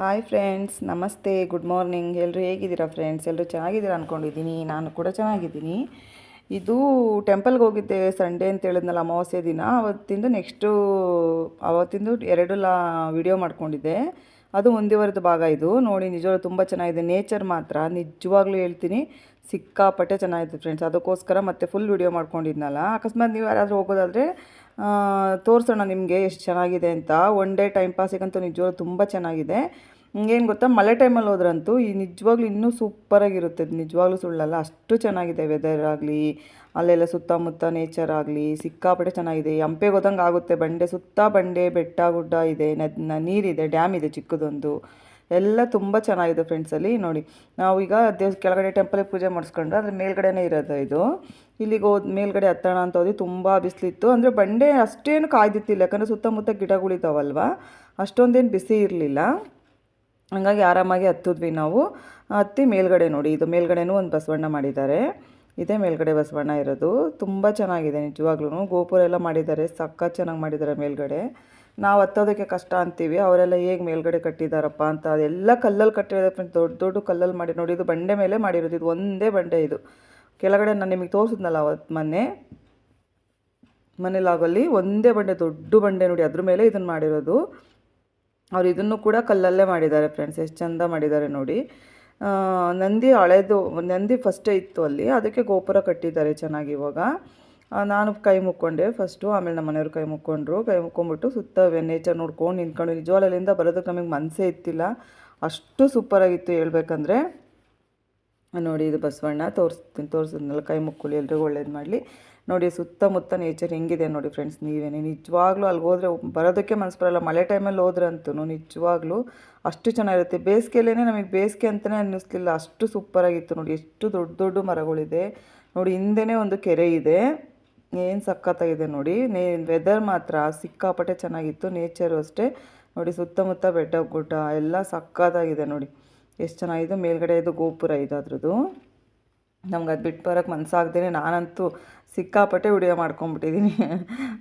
Hi friends ನಮಸ್ತೆ good morning ಎಲ್ಲರೂ ಹೇಗಿದ್ದೀರಾ ಫ್ರೆಂಡ್ಸ್ ಎಲ್ಲರೂ ಚೆನ್ನಾಗಿದ್ದೀರಾ ಅಂದ್ಕೊಂಡಿದ್ದೀನಿ ನಾನು ಕೂಡ ಚೆನ್ನಾಗಿದ್ದೀನಿ. ಇದು ಟೆಂಪಲ್ಗೆ ಹೋಗಿದ್ದೆ ಸಂಡೇ ಅಂತ ಹೇಳಿದ್ನಲ್ಲ ಅಮಾವಾಸ್ಯೆ ದಿನ. ಅವತ್ತಿಂದ ನೆಕ್ಸ್ಟು ಅವತ್ತಿಂದು ಎರಡು ಲಾ ವಿಡಿಯೋ ಮಾಡ್ಕೊಂಡಿದ್ದೆ. ಅದು ಒಂದಿವರದ ಭಾಗ ಇದು. ನೋಡಿ, ನಿಜವಾಗ್ಲೂ ತುಂಬ ಚೆನ್ನಾಗಿದೆ. ನೇಚರ್ ಮಾತ್ರ. ನಿಜವಾಗ್ಲೂ ಹೇಳ್ತೀನಿ, ಸಿಕ್ಕಾಪಟ್ಟೆ ಚೆನ್ನಾಗಿದೆ ಫ್ರೆಂಡ್ಸ್ ಅದಕ್ಕೋಸ್ಕರ ಮತ್ತೆ ಫುಲ್ ವಿಡಿಯೋ ಮಾಡ್ಕೊಂಡಿದ್ನಲ್ಲ. ಅಕಸ್ಮಾತ್ ನೀವು ಯಾರಾದರೂ ಹೋಗೋದಾದರೆ ತೋರಿಸೋಣ ನಿಮಗೆ ಎಷ್ಟು ಚೆನ್ನಾಗಿದೆ ಅಂತ. ಒನ್ ಡೇ ಟೈಮ್ ಪಾಸಿಗಂತೂ ನಿಜವಾಗ್ಲೂ ತುಂಬ ಚೆನ್ನಾಗಿದೆ. ಏನು ಗೊತ್ತಾ? ಮಳೆ ಟೈಮಲ್ಲಿ ಹೋದ್ರಂತೂ ಈ ನಿಜವಾಗ್ಲೂ ಇನ್ನೂ ಸೂಪರಾಗಿರುತ್ತೆ ನಿಜವಾಗ್ಲೂ ಸುಳ್ಳಲ್ಲ. ಅಷ್ಟು ಚೆನ್ನಾಗಿದೆ ವೆದರ್ ಆಗಲಿ ಅಲ್ಲೆಲ್ಲ ಸುತ್ತಮುತ್ತ ನೇಚರ್ ಆಗಲಿ, ಸಿಕ್ಕಾಪಟ್ಟೆ ಚೆನ್ನಾಗಿದೆ. ಹಂಪೆಗೆ ಹೋದಂಗೆ ಆಗುತ್ತೆ. ಬಂಡೆ, ಸುತ್ತ ಬಂಡೆ, ಬೆಟ್ಟ, ಗುಡ್ಡ ಇದೆ, ನದ್ ನೀರಿದೆ ಡ್ಯಾಮ್ ಇದೆ ಚಿಕ್ಕದೊಂದು. ಎಲ್ಲ ತುಂಬ ಚೆನ್ನಾಗಿದೆ ಫ್ರೆಂಡ್ಸಲ್ಲಿ ನೋಡಿ, ನಾವು ಈಗ ದೇವ್ ಕೆಳಗಡೆ ಟೆಂಪಲಿಗೆ ಪೂಜೆ ಮಾಡಿಸ್ಕೊಂಡ್ರೆ ಅದ್ರ ಮೇಲ್ಗಡೆನೇ ಇರೋದು ಇದು. ಇಲ್ಲಿಗೆ ಹೋದ್, ಮೇಲ್ಗಡೆ ಹತ್ತೋಣ ಅಂತ ಹೋದ್ವಿ ತುಂಬ ಬಿಸಿಲಿತ್ತು. ಅಂದರೆ ಬಂಡೆ ಅಷ್ಟೇನು ಕಾಯ್ದಿತ್ತಿಲ್ಲ ಯಾಕಂದರೆ ಸುತ್ತಮುತ್ತ ಗಿಡಗಳಿದ್ದಾವಲ್ವ ಅಷ್ಟೊಂದೇನು ಬಿಸಿ ಇರಲಿಲ್ಲ. ಹಂಗಾಗಿ ಆರಾಮಾಗಿ ಹತ್ತಿದ್ವಿ ನಾವು. ಹತ್ತಿ ಮೇಲ್ಗಡೆ ನೋಡಿ, ಇದು ಮೇಲ್ಗಡೆನೂ ಒಂದು ಬಸವಣ್ಣ ಮಾಡಿದ್ದಾರೆ. ಇದೇ ಮೇಲ್ಗಡೆ ಬಸವಣ್ಣ ಇರೋದು. ತುಂಬ ಚೆನ್ನಾಗಿದೆ ನಿಜವಾಗ್ಲೂ ಗೋಪುರ ಎಲ್ಲ ಮಾಡಿದ್ದಾರೆ. ಸಖತ್ ಚೆನ್ನಾಗಿ ಮಾಡಿದ್ದಾರೆ ಮೇಲ್ಗಡೆ. ನಾವು ಹತ್ತೋದಕ್ಕೆ ಕಷ್ಟ ಅಂತೀವಿ. ಅವರೆಲ್ಲ ಹೇಗೆ ಮೇಲ್ಗಡೆ ಕಟ್ಟಿದಾರಪ್ಪ ಅಂತ. ಅದೆಲ್ಲ ಕಲ್ಲಲ್ಲಿ ಕಟ್ಟಿರೋದು ಫ್ರೆಂಡ್ಸ್. ದೊಡ್ಡ ದೊಡ್ಡ ಕಲ್ಲಲ್ಲಿ ಮಾಡಿ ನೋಡಿ ಇದು ಬಂಡೆ ಮೇಲೆ ಮಾಡಿರೋದು. ಇದು ಒಂದೇ ಬಂಡೆ ಇದು. ಕೆಳಗಡೆ ನಾನು ನಿಮಗೆ ತೋರಿಸಿದ್ನಲ್ಲ ಅವತ್ತು ಮೊನ್ನೆ? ಮನೇಲಾಗಲ್ಲಿ ಒಂದೇ ಬಂಡೆ, ದೊಡ್ಡ ಬಂಡೆ ನೋಡಿ. ಅದ್ರ ಮೇಲೆ ಇದನ್ನು ಮಾಡಿರೋದು. ಅವ್ರು ಇದನ್ನು ಕೂಡ ಕಲ್ಲಲ್ಲೇ ಮಾಡಿದ್ದಾರೆ ಫ್ರೆಂಡ್ಸ್. ಎಷ್ಟು ಚಂದ ಮಾಡಿದ್ದಾರೆ ನೋಡಿ. ನಂದಿ ಹಳೆದು, ನಂದಿ ಫಸ್ಟೇ ಇತ್ತು ಅಲ್ಲಿ. ಅದಕ್ಕೆ ಗೋಪುರ ಕಟ್ಟಿದ್ದಾರೆ ಚೆನ್ನಾಗಿ ಇವಾಗ. ನಾನು ಕೈ ಮುಕ್ಕೊಂಡೆ ಫಸ್ಟು ಆಮೇಲೆ ನಮ್ಮ ಮನೆಯವರು ಕೈ ಮುಕ್ಕೊಂಡ್ರು. ಕೈ ಮುಕ್ಕೊಂಬಿಟ್ಟು ಸುತ್ತ ನೇಚರ್ ನೋಡ್ಕೊಂಡು ನಿಂತ್ಕೊಂಡು ನಿಜವಾಗ್ಲೂ ಅಲ್ಲಿಂದ ಬರೋದಕ್ಕೆ ನಮಗೆ ಮನಸ್ಸೇ ಇತ್ತಿಲ್ಲ. ಅಷ್ಟು ಸೂಪರಾಗಿತ್ತು ಹೇಳ್ಬೇಕಂದ್ರೆ. ನೋಡಿ, ಇದು ಬಸವಣ್ಣ ತೋರಿಸ್ತೀನಿ ತೋರಿಸಿದ್ನಲ್ಲ, ಕೈ ಮುಕ್ಕೊಳ್ಳಿ, ಎಲ್ರಿಗೂ ಒಳ್ಳೇದು ಮಾಡಲಿ. ನೋಡಿ ಸುತ್ತಮುತ್ತ ನೇಚರ್ ಹೆಂಗಿದೆ ನೋಡಿ ಫ್ರೆಂಡ್ಸ್ ನೀವೇನೆ. ನಿಜವಾಗ್ಲೂ ಅಲ್ಲಿ ಹೋದರೆ ಬರೋದಕ್ಕೆ ಮನಸ್ಸು ಬರಲ್ಲ. ಮಳೆ ಟೈಮಲ್ಲಿ ಹೋದ್ರಂತೂ ನಿಜವಾಗ್ಲೂ ಅಷ್ಟು ಚೆನ್ನಾಗಿರುತ್ತೆ. ಬೇಸಿಗೆಯಲ್ಲೇ ನಮಗೆ ಬೇಸಿಗೆ ಅಂತಲೇ ಅನ್ನಿಸ್ಲಿಲ್ಲ. ಅಷ್ಟು ಸೂಪರಾಗಿತ್ತು ನೋಡಿ. ಎಷ್ಟು ದೊಡ್ಡ ದೊಡ್ಡ ಮರಗಳಿದೆ. ನೋಡಿ ಹಿಂದೆನೇ ಒಂದು ಕೆರೆ ಇದೆ. ಏನು ಸಕ್ಕತ್ತಾಗಿದೆ ನೋಡಿ. ನೇ ವೆದರ್ ಮಾತ್ರ ಸಿಕ್ಕಾಪಟ್ಟೆ ಚೆನ್ನಾಗಿತ್ತು. ನೇಚರು ಅಷ್ಟೇ. ನೋಡಿ ಸುತ್ತಮುತ್ತ ಬೆಟ್ಟ ಗುಡ್ಡ ಎಲ್ಲ ಸಕ್ಕತ್ತಾಗಿದೆ ನೋಡಿ. ಎಷ್ಟು ಚೆನ್ನಾಗಿದೆ. ಮೇಲ್ಗಡೆ ಇದು ಗೋಪುರ ಇದೆ ಅದ್ರದ್ದು. ನಮ್ಗೆ ಅದು ಬಿಟ್ಟು ಬರೋಕ್ಕೆ ಮನಸ್ಸಾಗ್ದೇ ನಾನಂತೂ ಸಿಕ್ಕಾಪಟ್ಟೆ ವಿಡಿಯೋ ಮಾಡ್ಕೊಂಬಿಟ್ಟಿದ್ದೀನಿ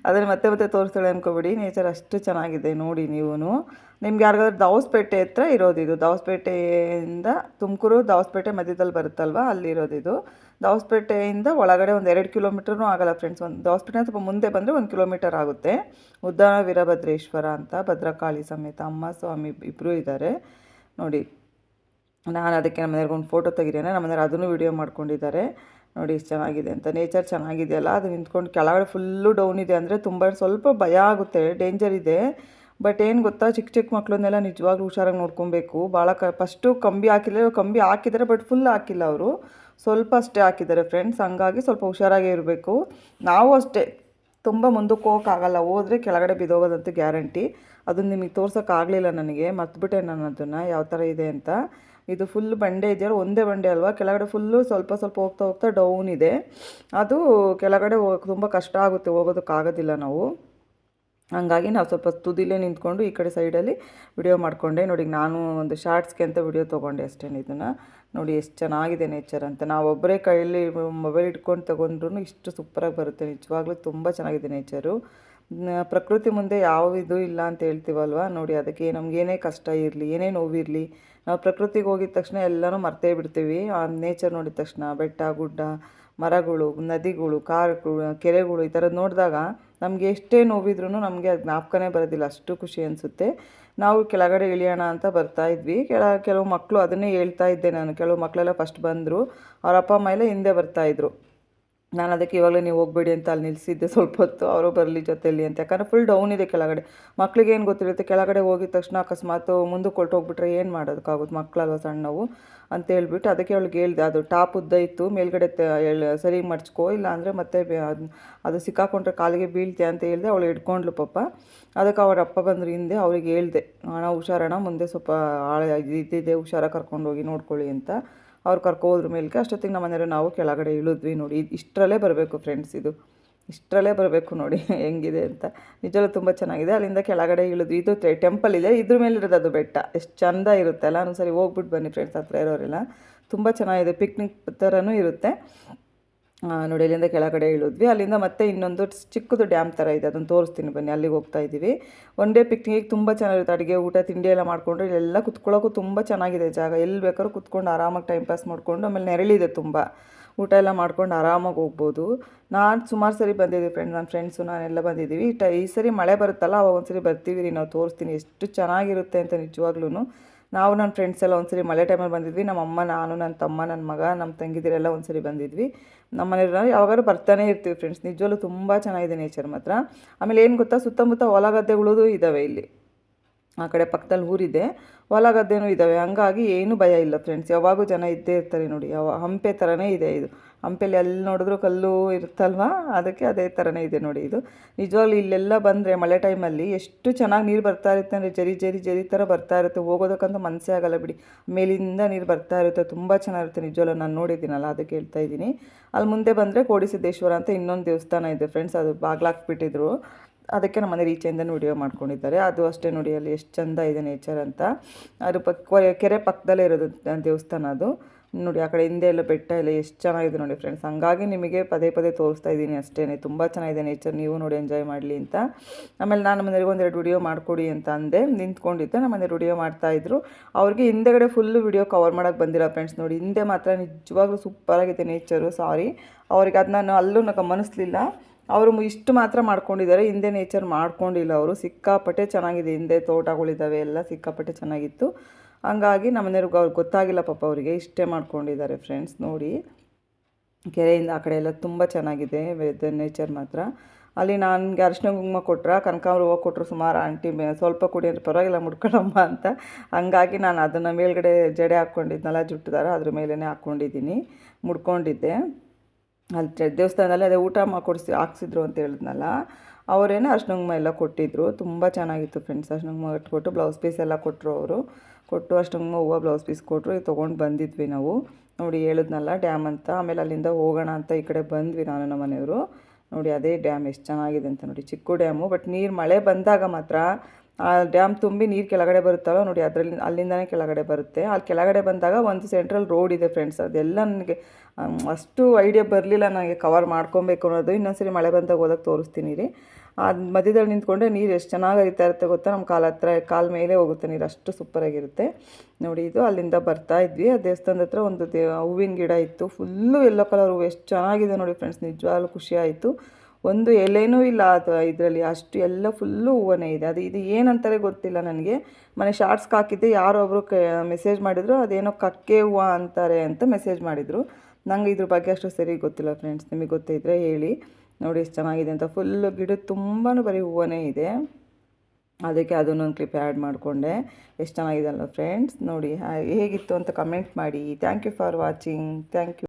ಅದನ್ನು ಮತ್ತೆ ಮತ್ತೆ ತೋರಿಸ್ತಾಳೆ ಅಂದ್ಕೊಬಿಡಿ ನೇಚರ್ ಅಷ್ಟು ಚೆನ್ನಾಗಿದೆ ನೋಡಿ ನೀವು ನಿಮ್ಗೆ ಯಾರಿಗಾದ್ರೂ ದಾವಸ್ಪೇಟೆ ಹತ್ರ ಇರೋದು ಇದು ದಾವಸ್ಪೇಟೆಯಿಂದ ತುಮಕೂರು ದಾವಸ್ಪೇಟೆ ಮಧ್ಯದಲ್ಲಿ ಬರುತ್ತಲ್ವ? ಅಲ್ಲಿ ಇರೋದು ಇದು ದಾವಸ್ಪೇಟೆಯಿಂದ ಒಳಗಡೆ ಒಂದು ಎರಡು ಕಿಲೋಮೀಟ್ರೂ ಆಗಲ್ಲ ಫ್ರೆಂಡ್ಸ್, ಒಂದು ದಾವಸ್ಪೇಟೆ ಸ್ವಲ್ಪ ಮುಂದೆ ಬಂದರೆ ಒಂದು ಕಿಲೋಮೀಟರ್ ಆಗುತ್ತೆ. ಉದ್ದಾನ ವೀರಭದ್ರೇಶ್ವರ ಅಂತ ಭದ್ರಕಾಳಿ ಸಮೇತ ಅಮ್ಮ, ಸ್ವಾಮಿ ಇಬ್ಬರೂ ಇದ್ದಾರೆ. ನೋಡಿ. ನಾನು ಅದಕ್ಕೆ ನಮ್ಮ ಮನೆಯವ್ರಿಗೆ ಒಂದು ಫೋಟೋ ತೆಗಿದೇನೆ ನಮ್ಮ ಮನೆಯವ್ರು ಅದನ್ನು ವೀಡಿಯೋ ಮಾಡ್ಕೊಂಡಿದ್ದಾರೆ. ನೋಡಿ ಇಷ್ಟು ಚೆನ್ನಾಗಿದೆ ಅಂತ. ನೇಚರ್ ಚೆನ್ನಾಗಿದೆಯಲ್ಲ? ಅದು ನಿಂತ್ಕೊಂಡು ಕೆಳಗಡೆ ಫುಲ್ಲು ಡೌನ್ ಇದೆ ಅಂದರೆ ತುಂಬ ಸ್ವಲ್ಪ ಭಯ ಆಗುತ್ತೆ ಡೇಂಜರ್ ಇದೆ. ಬಟ್ ಏನು ಗೊತ್ತಾ? ಚಿಕ್ಕ ಚಿಕ್ಕ ಮಕ್ಕಳನ್ನೆಲ್ಲ ನಿಜವಾಗ್ಲೂ ಹುಷಾರಾಗಿ ನೋಡ್ಕೊಬೇಕು. ಭಾಳ ಕ ಫಸ್ಟು ಕಂಬಿ ಹಾಕಿಲ್ಲ, ಕಂಬಿ ಹಾಕಿದ್ದಾರೆ ಬಟ್ ಫುಲ್ ಹಾಕಿಲ್ಲ ಅವರು. ಸ್ವಲ್ಪ ಅಷ್ಟೇ ಹಾಕಿದ್ದಾರೆ ಫ್ರೆಂಡ್ಸ್ ಹಂಗಾಗಿ ಸ್ವಲ್ಪ ಹುಷಾರಾಗೇ ಇರಬೇಕು. ನಾವು ಅಷ್ಟೇ. ತುಂಬ ಮುಂದಕ್ಕೆ ಹೋಗೋಕ್ಕಾಗಲ್ಲ. ಹೋದರೆ ಕೆಳಗಡೆ ಬಿದ್ದೋಗೋದಂತೂ ಗ್ಯಾರಂಟಿ ಅದನ್ನು ನಿಮಗೆ ತೋರ್ಸೋಕ್ಕಾಗಲಿಲ್ಲ ನನಗೆ. ಮರ್ತುಬಿಟ್ಟೆ ನಾನು ಅದನ್ನು. ಯಾವ ಥರ ಇದೆ ಅಂತ. ಇದು ಫುಲ್ ಬಂಡೆ ಇದೆಯಲ್ಲ, ಒಂದೇ ಬಂಡೆ ಅಲ್ವಾ? ಕೆಳಗಡೆ ಫುಲ್ಲು ಸ್ವಲ್ಪ ಸ್ವಲ್ಪ ಹೋಗ್ತಾ ಹೋಗ್ತಾ ಡೌನ್ ಇದೆ. ಅದು ಕೆಳಗಡೆ ತುಂಬ ಕಷ್ಟ ಆಗುತ್ತೆ ಹೋಗೋದಕ್ಕಾಗೋದಿಲ್ಲ ನಾವು. ಹಂಗಾಗಿ ನಾವು ಸ್ವಲ್ಪ ತುದಿಲೇ ನಿಂತ್ಕೊಂಡು ಈ ಕಡೆ ಸೈಡಲ್ಲಿ ವಿಡಿಯೋ ಮಾಡಿಕೊಂಡೆ. ನೋಡಿ ನಾನು ಒಂದು ಶಾರ್ಟ್ಸ್ಗೆ ಅಂತ ವಿಡಿಯೋ ತೊಗೊಂಡೆ ಅಷ್ಟೇ ಇದನ್ನು. ನೋಡಿ, ಎಷ್ಟು ಚೆನ್ನಾಗಿದೆ ನೇಚರ್ ಅಂತ. ನಾವು ಒಬ್ಬರೇ ಕೈಯಲ್ಲಿ ಮೊಬೈಲ್ ಇಟ್ಕೊಂಡು ತೊಗೊಂಡ್ರು ಇಷ್ಟು ಸೂಪರಾಗಿ ಬರುತ್ತೆ. ನಿಜವಾಗ್ಲೂ ತುಂಬ ಚೆನ್ನಾಗಿದೆ ನೇಚರು ಪ್ರಕೃತಿ ಮುಂದೆ ಯಾವ ಇದು ಇಲ್ಲ ಅಂತ ಹೇಳ್ತೀವಲ್ವ? ನೋಡಿ, ಅದಕ್ಕೆ ನಮಗೇನೇ ಕಷ್ಟ ಇರಲಿ, ಏನೇ ನೋವಿರಲಿ ನಾವು ಪ್ರಕೃತಿಗೆ ಹೋಗಿದ ತಕ್ಷಣ ಎಲ್ಲನೂ ಮರ್ತೇ ಬಿಡ್ತೀವಿ. ಆ ನೇಚರ್ ನೋಡಿದ ತಕ್ಷಣ ಬೆಟ್ಟ, ಗುಡ್ಡ, ಮರಗಳು, ನದಿಗಳು, ಕಾರುಗಳು, ಕೆರೆಗಳು ಈ ಥರದ್ದು ನೋಡಿದಾಗ ನಮಗೆ ಎಷ್ಟೇ ನೋವಿದ್ರೂ ನಮಗೆ ಅದು ಜ್ಞಾಪಕನೇ ಬರೋದಿಲ್ಲ. ಅಷ್ಟು ಖುಷಿ ಅನಿಸುತ್ತೆ. ನಾವು ಕೆಳಗಡೆ ಇಳಿಯೋಣ ಅಂತ ಬರ್ತಾ ಇದ್ವಿ. ಕೆಳ ಕೆಲವು ಮಕ್ಕಳು ಅದನ್ನೇ ಹೇಳ್ತಾ ಇದ್ದೆ ನಾನು. ಕೆಲವು ಮಕ್ಕಳೆಲ್ಲ ಫಸ್ಟ್ ಬಂದರು. ಅವ್ರ ಅಪ್ಪ, ಅಮ್ಮ ಎಲ್ಲ ಹಿಂದೆ ಬರ್ತಾಯಿದ್ರು ನಾನು ಅದಕ್ಕೆ ಇವಾಗಲೇ ನೀವು ಹೋಗ್ಬೇಡಿ ಅಂತ ಅಲ್ಲಿ ನಿಲ್ಲಿಸಿದ್ದೆ ಸ್ವಲ್ಪ ಹೊತ್ತು, ಅವರು ಬರಲಿ ಜೊತೆಯಲ್ಲಿ ಅಂತ. ಯಾಕಂದರೆ ಫುಲ್ ಡೌನ್ ಇದೆ ಕೆಳಗಡೆ. ಮಕ್ಕಳಿಗೆ ಏನು ಗೊತ್ತಿರುತ್ತೆ, ಕೆಳಗಡೆ ಹೋಗಿದ ತಕ್ಷಣ ಅಕಸ್ಮಾತ್ ಮುಂದಕ್ಕೆ ಹೋಗ್ಬಿಟ್ರೆ ಏನು ಮಾಡೋದಕ್ಕಾಗುತ್ತೆ? ಮಕ್ಕಳಲ್ವ ಸಣ್ಣವು ಅಂತ ಹೇಳ್ಬಿಟ್ಟು ಅದಕ್ಕೆ ಅವಳಿಗೆ ಹೇಳಿದೆ, ಅದು ಟಾಪ್ ಉದ್ದ ಇತ್ತು, ಮೇಲ್ಗಡೆ ಸರಿ ಮಡ್ಚ್ಕೋ, ಇಲ್ಲ ಅಂದರೆ ಮತ್ತೆ ಅದು ಸಿಕ್ಕಾಕೊಂಡ್ರೆ ಕಾಲಿಗೆ ಬೀಳ್ತೆ ಅಂತ ಹೇಳಿದೆ, ಅವಳು ಹಿಡ್ಕೊಂಡ್ಲು ಪಾಪ. ಅದಕ್ಕೆ ಅವ್ರ ಅಪ್ಪ ಬಂದ್ರೆ ಹಿಂದೆ ಅವ್ರಿಗೆ ಹೇಳ್ದೆ, ಅಣ್ಣ ಹುಷಾರಣ ಮುಂದೆ ಸ್ವಲ್ಪ ಆಳ ಇದ್ದಿದೆ ಹುಷಾರಾಗಿ ಕರ್ಕೊಂಡು ಹೋಗಿ ನೋಡ್ಕೊಳ್ಳಿ ಅಂತ. ಅವ್ರು ಕರ್ಕೋದ್ರ ಮೇಲೆ ಅಷ್ಟೊತ್ತಿಗೆ ನಮ್ಮ ಮನೆಯವರು ನಾವು ಕೆಳಗಡೆ ಇಳಿದ್ವಿ ನೋಡಿ. ಇಷ್ಟರಲ್ಲೇ ಬರಬೇಕು ಫ್ರೆಂಡ್ಸ್ ಇದು. ಇಷ್ಟರಲ್ಲೇ ಬರಬೇಕು ನೋಡಿ ಹೆಂಗಿದೆ ಅಂತ. ನಿಜವೂ ತುಂಬ ಚೆನ್ನಾಗಿದೆ. ಅಲ್ಲಿಂದ ಕೆಳಗಡೆ ಇಳಿದ್ವಿ. ಇದು ಟೆಂಪಲ್ ಇದೆ. ಇದ್ರ ಮೇಲೆ ಇರೋದು ಅದು ಬೆಟ್ಟ. ಎಷ್ಟು ಚಂದ ಇರುತ್ತೆ. ಅಲ್ಲ ಸರಿ ಹೋಗ್ಬಿಟ್ಟು ಬನ್ನಿ ಫ್ರೆಂಡ್ಸ್ ಹತ್ರ ಇರೋರೆಲ್ಲ. ತುಂಬ ಚೆನ್ನಾಗಿದೆ. ಪಿಕ್ನಿಕ್ ಥರನೂ ಇರುತ್ತೆ. ನೋಡಿ ಅಲ್ಲಿಂದ ಕೆಳಗಡೆ ಇಳಿದ್ವಿ. ಅಲ್ಲಿಂದ ಮತ್ತೆ ಇನ್ನೊಂದು ಚಿಕ್ಕದು ಡ್ಯಾಮ್ ಥರ ಇದೆ. ಅದನ್ನು ತೋರಿಸ್ತೀನಿ ಬನ್ನಿ. ಅಲ್ಲಿಗೆ ಹೋಗ್ತಾ ಇದ್ದೀವಿ. ಒನ್ ಡೇ ಪಿಕ್ನಿಕ್ ತುಂಬ ಚೆನ್ನಾಗಿರುತ್ತೆ. ಅಡುಗೆ, ಊಟ, ತಿಂಡಿ ಎಲ್ಲ ಮಾಡಿಕೊಂಡ್ರೆ ಇಲ್ಲೆಲ್ಲ ಕುತ್ಕೊಳ್ಳೋಕ್ಕೂ ತುಂಬ ಚೆನ್ನಾಗಿದೆ ಜಾಗ. ಎಲ್ಲಿ ಬೇಕಾದ್ರೂ ಕುತ್ಕೊಂಡು ಆರಾಮಾಗಿ ಟೈಮ್ ಪಾಸ್ ಮಾಡಿಕೊಂಡು, ಆಮೇಲೆ ನೆರಳಿದೆ ತುಂಬ. ಊಟ ಎಲ್ಲ ಮಾಡ್ಕೊಂಡು ಆರಾಮಾಗಿ ಹೋಗ್ಬೋದು. ನಾನು ಸುಮಾರು ಸರಿ ಬಂದಿದ್ದೀವಿ ಫ್ರೆಂಡ್ ನನ್ನ ಫ್ರೆಂಡ್ಸು ನಾನೆಲ್ಲ ಬಂದಿದ್ದೀವಿ. ಈ ಸರಿ ಮಳೆ ಬರುತ್ತಲ್ಲ, ಅವಾಗ ಒಂದು ಸರಿ ಬರ್ತೀವಿ ರೀ. ನಾವು ತೋರಿಸ್ತೀನಿ ಎಷ್ಟು ಚೆನ್ನಾಗಿರುತ್ತೆ ಅಂತ ನಿಜವಾಗ್ಲೂ ನಾವು ನನ್ನ ಫ್ರೆಂಡ್ಸ್ ಎಲ್ಲ ಒಂದ್ಸರಿ ಮಳೆ ಟೈಮಲ್ಲಿ ಬಂದಿದ್ವಿ. ನಮ್ಮ ಅಮ್ಮ, ನಾನು ನನ್ನ ತಮ್ಮ ನನ್ನ ಮಗ ನಮ್ಮ ತಂಗಿದಿರೆಲ್ಲ ಒಂದ್ಸರಿ ಬಂದಿದ್ವಿ. ನಮ್ಮ ಮನೆಯವ್ರು ಯಾವಾಗಾದ್ರೂ ಬರ್ತಾನೆ ಇರ್ತೀವಿ ಫ್ರೆಂಡ್ಸ್ ನಿಜವಾಗ್ಲೂ ತುಂಬ ಚೆನ್ನಾಗಿದೆ ನೇಚರ್ ಮಾತ್ರ. ಆಮೇಲೆ ಏನು ಗೊತ್ತಾ? ಸುತ್ತಮುತ್ತ ಹೊಲ ಗದ್ದೆಗಳದು ಇದ್ದಾವೆ ಇಲ್ಲಿ. ಆ ಕಡೆ ಪಕ್ಕದಲ್ಲಿ ಊರಿದೆ. ಹೊಲ ಗದ್ದೆನೂ ಇದ್ದಾವೆ ಹಂಗಾಗಿ ಏನೂ ಭಯ ಇಲ್ಲ ಫ್ರೆಂಡ್ಸ್ ಯಾವಾಗೂ ಜನ ಇದ್ದೇ ಇರ್ತಾರೆ ನೋಡಿ. ಯಾವ ಹಂಪೆ ಥರನೇ ಇದೆ ಇದು. ಹಂಪೆಲಿ ಎಲ್ಲಿ ನೋಡಿದ್ರು ಕಲ್ಲು ಇರುತ್ತಲ್ವಾ? ಅದಕ್ಕೆ ಅದೇ ಥರನೇ ಇದೆ ನೋಡಿ ಇದು. ನಿಜವಾಗ್ಲೂ ಇಲ್ಲೆಲ್ಲ ಬಂದರೆ ಮಳೆ ಟೈಮಲ್ಲಿ ಎಷ್ಟು ಚೆನ್ನಾಗಿ ನೀರು ಬರ್ತಾ ಇರುತ್ತೆ ಅಂದರೆ ಜರಿ ಜರಿ ಜರಿ ಥರ ಬರ್ತಾ ಇರುತ್ತೆ. ಹೋಗೋದಕ್ಕಂತೂ ಮನಸ್ಸೇ ಆಗಲ್ಲ ಬಿಡಿ. ಮೇಲಿಂದ ನೀರು ಬರ್ತಾ ಇರುತ್ತೆ. ತುಂಬ ಚೆನ್ನಾಗಿರುತ್ತೆ. ನಿಜವಾಗ್ಲೂ ನಾನು ನೋಡಿದ್ದೀನಲ್ಲ, ಅದಕ್ಕೆ ಹೇಳ್ತಾ ಇದ್ದೀನಿ. ಅಲ್ಲಿ ಮುಂದೆ ಬಂದರೆ ಕೋಡಿಸಿದ್ದೇಶ್ವರ ಅಂತ ಇನ್ನೊಂದು ದೇವಸ್ಥಾನ ಇದೆ ಫ್ರೆಂಡ್ಸ್ ಅದು ಬಾಗ್ಲಾಕ್ಬಿಟ್ಟಿದ್ರು ಅದಕ್ಕೆ ನಮ್ಮ ಮನೆ ರೀಚೆಯಿಂದನೂ ವಿಡಿಯೋ ಮಾಡ್ಕೊಂಡಿದ್ದಾರೆ. ಅದು ಅಷ್ಟೇ ನೋಡಿ, ಅಲ್ಲಿ ಎಷ್ಟು ಚಂದ ಇದೆ ನೇಚರ್ ಅಂತ. ಅದು ಪಕ್ಕ ಕೆರೆ ಪಕ್ಕದಲ್ಲೇ ಇರೋದು ದೇವಸ್ಥಾನ ಅದು. ನೋಡಿ, ಆ ಕಡೆ ಹಿಂದೆ ಎಲ್ಲ ಬೆಟ್ಟ ಎಲ್ಲ ಎಷ್ಟು ಚೆನ್ನಾಗಿದೆ ನೋಡಿ ಫ್ರೆಂಡ್ಸ್ ಹಂಗಾಗಿ ನಿಮಗೆ ಪದೇ ಪದೇ ತೋರಿಸ್ತಾ ಇದ್ದೀನಿ ಅಷ್ಟೇ ತುಂಬ ಚೆನ್ನಾಗಿದೆ ನೇಚರ್ ನೀವು ನೋಡಿ ಎಂಜಾಯ್ ಮಾಡಲಿ ಅಂತ. ಆಮೇಲೆ ನಾನು ಮನೆಗೆ ಒಂದೆರಡು ವಿಡಿಯೋ ಮಾಡಿಕೊಡಿ ಅಂತ ಅಂದೆ. ನಿಂತ್ಕೊಂಡಿದ್ದೆ, ನಮ್ಮ ಮನೆ ವಿಡಿಯೋ ಮಾಡ್ತಾಯಿದ್ರು ಅವ್ರಿಗೆ ಹಿಂದೆಗಡೆ ಫುಲ್ಲು ವಿಡಿಯೋ ಕವರ್ ಮಾಡೋಕ್ಕೆ ಬಂದಿಲ್ಲ ಫ್ರೆಂಡ್ಸ್ ನೋಡಿ, ಹಿಂದೆ ಮಾತ್ರ ನಿಜವಾಗ್ಲೂ ಸೂಪರಾಗಿದೆ ನೇಚರು ಸಾರಿ ಅವ್ರಿಗೆ ಅದು ನಾನು ಅಲ್ಲೂ ಗಮನಿಸ್ಲಿಲ್ಲ. ಅವರು ಇಷ್ಟು ಮಾತ್ರ ಮಾಡ್ಕೊಂಡಿದ್ದಾರೆ. ಹಿಂದೆ ನೇಚರ್ ಮಾಡ್ಕೊಂಡಿಲ್ಲ ಅವರು. ಸಿಕ್ಕಾಪಟ್ಟೆ ಚೆನ್ನಾಗಿದೆ. ಹಿಂದೆ ತೋಟಗಳಿದ್ದಾವೆ, ಎಲ್ಲ ಸಿಕ್ಕಾಪಟ್ಟೆ ಚೆನ್ನಾಗಿತ್ತು. ಹಂಗಾಗಿ ನಮ್ಮ ಮನೆಯವ್ರಿಗೆ ಅವ್ರಿಗೆ ಗೊತ್ತಾಗಿಲ್ಲ ಪಾಪ ಅವರಿಗೆ. ಇಷ್ಟೇ ಮಾಡ್ಕೊಂಡಿದ್ದಾರೆ ಫ್ರೆಂಡ್ಸ್ ನೋಡಿ. ಕೆರೆಯಿಂದ ಆ ಕಡೆ ಎಲ್ಲ ತುಂಬ ಚೆನ್ನಾಗಿದೆ ವೆದರ್ ನೇಚರ್ ಮಾತ್ರ. ಅಲ್ಲಿ ನನಗೆ ಅರಿಶಿನ ಕುಂಕುಮ ಕೊಟ್ಟರೆ ಕನಕಾಂಬ್ರ ಹೂವು ಕೊಟ್ಟರು ಸುಮಾರು ಆಂಟಿ ಸ್ವಲ್ಪ ಕುಡಿ ಅಂದ್ರೆ ಪರವಾಗಿಲ್ಲ ಮುಡ್ಕೊಳಮ್ಮ ಅಂತ. ಹಂಗಾಗಿ ನಾನು ಅದನ್ನು ಮೇಲ್ಗಡೆ ಜಡೆ ಹಾಕ್ಕೊಂಡಿದ್ನಲ್ಲ, ಜುಟ್ಟದಾರ, ಅದ್ರ ಮೇಲೇ ಹಾಕ್ಕೊಂಡಿದ್ದೀನಿ ಮುಡ್ಕೊಂಡಿದ್ದೆ. ಅಲ್ಲಿ ದೇವಸ್ಥಾನದಲ್ಲಿ ಅದೇ ಊಟ ಮಾಡಿಕೊಡಿಸಿ ಹಾಕ್ಸಿದ್ರು ಅಂತ ಹೇಳಿದ್ನಲ್ಲ, ಅವರೇನೋ ಅರ್ಶಿನ ಕುಂಕುಮ ಎಲ್ಲ ಕೊಟ್ಟಿದ್ರು. ತುಂಬ ಚೆನ್ನಾಗಿತ್ತು ಫ್ರೆಂಡ್ಸ್ ಅರ್ಶಿನ ಕುಂಕುಮ ಕೊಟ್ಟು ಬ್ಲೌಸ್ ಪೀಸ್ ಎಲ್ಲ ಕೊಟ್ಟರು ಅವರು. ಕೊಟ್ಟು ಅರ್ಶಿನ ಹೂವ ಹೂವು ಬ್ಲೌಸ್ ಪೀಸ್ ಕೊಟ್ಟರು ಇದು ತೊಗೊಂಡು ಬಂದಿದ್ವಿ ನಾವು. ನೋಡಿ ಹೇಳಿದ್ನಲ್ಲ ಡ್ಯಾಮ್ ಅಂತ. ಆಮೇಲೆ ಅಲ್ಲಿಂದ ಹೋಗೋಣ ಅಂತ ಈ ಕಡೆ ಬಂದ್ವಿ ನಾನು ನಮ್ಮ ಮನೆಯವರು. ನೋಡಿ ಅದೇ ಡ್ಯಾಮ್ ಎಷ್ಟು ಚೆನ್ನಾಗಿದೆ ಅಂತ ನೋಡಿ. ಚಿಕ್ಕ ಡ್ಯಾಮು ಬಟ್ ನೀರು ಮಳೆ ಬಂದಾಗ ಮಾತ್ರ ಆ ಡ್ಯಾಮ್ ತುಂಬಿ ನೀರು ಕೆಳಗಡೆ ಬರುತ್ತಲ್ಲ ನೋಡಿ, ಅದರಲ್ಲಿ, ಅಲ್ಲಿಂದನೇ ಕೆಳಗಡೆ ಬರುತ್ತೆ. ಅಲ್ಲಿ ಕೆಳಗಡೆ ಬಂದಾಗ ಒಂದು ಸೆಂಟ್ರಲ್ ರೋಡ್ ಇದೆ ಫ್ರೆಂಡ್ಸ್. ಅದೆಲ್ಲ ನನಗೆ ಅಷ್ಟು ಐಡಿಯಾ ಬರಲಿಲ್ಲ. ನನಗೆ ಕವರ್ ಮಾಡ್ಕೊಬೇಕು ಅನ್ನೋದು. ಇನ್ನೊಂದ್ಸರಿ ಮಳೆ ಬಂದಾಗ ಹೋದಾಗ ತೋರಿಸ್ತೀನಿ ರೀ. ಅದು ಮಧ್ಯದಲ್ಲಿ ನಿಂತ್ಕೊಂಡ್ರೆ ನೀರು ಎಷ್ಟು ಚೆನ್ನಾಗಿ ಹರಿತಾ ಇರುತ್ತೆ ಗೊತ್ತಾ? ನಮ್ಮ ಕಾಲ ಹತ್ರ, ಕಾಲ ಮೇಲೆ ಹೋಗುತ್ತೆ ನೀರು. ಅಷ್ಟು ಸೂಪರಾಗಿರುತ್ತೆ ನೋಡಿ, ಇದು ಅಲ್ಲಿಂದ ಬರ್ತಾ ಇದ್ವಿ. ಆ ದೇವಸ್ಥಾನದ ಹತ್ರ ಒಂದು ದೇ, ಹೂವಿನ ಗಿಡ ಇತ್ತು. ಫುಲ್ಲು ಎಲ್ಲೋ ಕಲರ್ ಹೂವು. ಎಷ್ಟು ಚೆನ್ನಾಗಿದೆ ನೋಡಿ ಫ್ರೆಂಡ್ಸ್. ನಿಜವಾಗ್ಲೂ ಖುಷಿ ಆಯಿತು. ಒಂದು ಎಲೆನೂ ಇಲ್ಲ ಅದು ಇದರಲ್ಲಿ. ಅಷ್ಟು ಎಲ್ಲ ಫುಲ್ಲು ಹೂವನೇ ಇದೆ. ಅದು ಇದು ಏನಂತಾರೆ ಗೊತ್ತಿಲ್ಲ ನನಗೆ. ಮನೆ ಶಾರ್ಟ್ಸ್ಗೆ ಹಾಕಿದ್ದೆ. ಯಾರೋ ಒಬ್ಬರು ಕ ಮೆಸೇಜ್ ಮಾಡಿದ್ರು, ಅದೇನೋ ಕಕ್ಕೆ ಹೂವು ಅಂತಾರೆ ಅಂತ ಮೆಸೇಜ್ ಮಾಡಿದರು. ನಂಗೆ ಇದ್ರ ಬಗ್ಗೆ ಅಷ್ಟು ಸರಿ ಗೊತ್ತಿಲ್ಲ ಫ್ರೆಂಡ್ಸ್ ನಿಮಗೆ ಗೊತ್ತಿದ್ರೆ ಹೇಳಿ. ನೋಡಿ ಎಷ್ಟು ಚೆನ್ನಾಗಿದೆ ಅಂತ. ಫುಲ್ಲು ಗಿಡ ತುಂಬಾ ಬರೀ ಹೂವನೇ ಇದೆ. ಅದಕ್ಕೆ ಅದನ್ನೊಂದು ಕ್ಲಿಪ್ ಆ್ಯಡ್ ಮಾಡಿಕೊಂಡೆ. ಎಷ್ಟು ಚೆನ್ನಾಗಿದೆ ಅಲ್ಲ ಫ್ರೆಂಡ್ಸ್ ನೋಡಿ, ಹೇಗಿತ್ತು ಅಂತ ಕಮೆಂಟ್ ಮಾಡಿ. Thank you for watching thank you